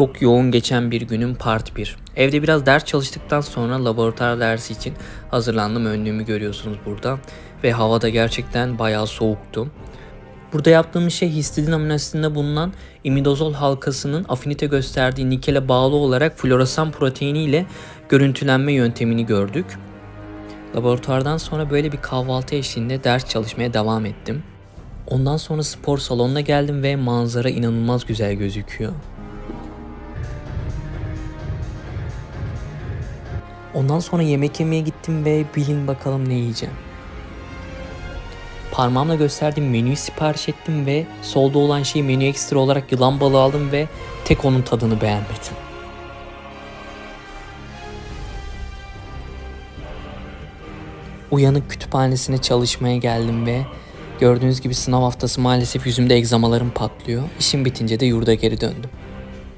Çok yoğun geçen bir günün part 1. Evde biraz ders çalıştıktan sonra laboratuvar dersi için hazırlandım. Önlüğümü görüyorsunuz burada. Ve hava da gerçekten bayağı soğuktu. Burada yaptığımız şey histidin amino asidinde bulunan imidazol halkasının afinite gösterdiği nikele bağlı olarak floresan proteini ile görüntülenme yöntemini gördük. Laboratuvardan sonra böyle bir kahvaltı eşliğinde ders çalışmaya devam ettim. Ondan sonra spor salonuna geldim ve manzara inanılmaz güzel gözüküyor. Ondan sonra yemek yemeye gittim ve bilin bakalım ne yiyeceğim. Parmağımla gösterdiğim menüyü sipariş ettim ve solda olan şeyi menü ekstra olarak yılan balığı aldım ve tek onun tadını beğenmedim. Uyanık kütüphanesine çalışmaya geldim ve gördüğünüz gibi sınav haftası maalesef yüzümde egzamalarım patlıyor. İşim bitince de yurda geri döndüm.